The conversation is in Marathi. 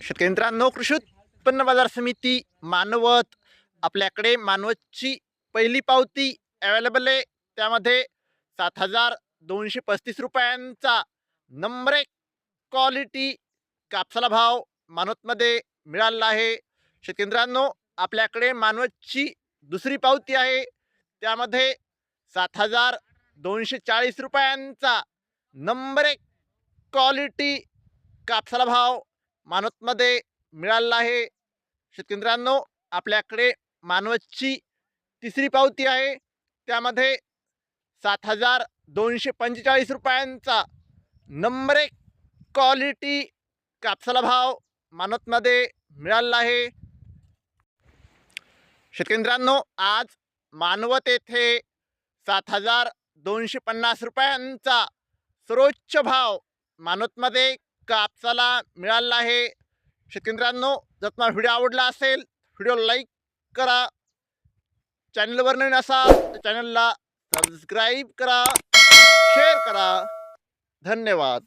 शेतकरी मित्रांनो कृषी उत्पन्न बाजार समिती मानवत आपल्याकडे मानवतची पहिली पावती अवेलेबल आहे. त्यामध्ये सात हजार दोनशे पस्तीस रुपयांचा नंबर एक क्वालिटी कापसाला भाव मानवतमध्ये मिळालेला आहे. शेतकरी मित्रांनो आपल्याकडे मानवतची दुसरी पावती आहे. त्यामध्ये सात हजार दोनशे चाळीस रुपयांचा नंबर एक क्वालिटी कापसाला भाव मानवतमध्ये मिळालेला आहे. शेतकरी आपल्याकडे मानवतची तिसरी पावती आहे. त्यामध्ये सात हजार दोनशे पंचेचाळीस रुपयांचा नंबर एक क्वालिटी कापसाला भाव मानवतमध्ये मिळालेला आहे. शेतकरी आज मानवत येथे सात हजार दोनशे पन्नास रुपयांचा सर्वोच्च भाव मानवतमध्ये कापसाला मिळालेला आहे. शेतकरी मित्रांनो जर तुम्हाला व्हिडिओ आवडला असेल व्हिडिओ लाईक करा. चॅनलवर नवीन असाल तर चॅनलला सबस्क्राईब करा. शेअर करा. धन्यवाद.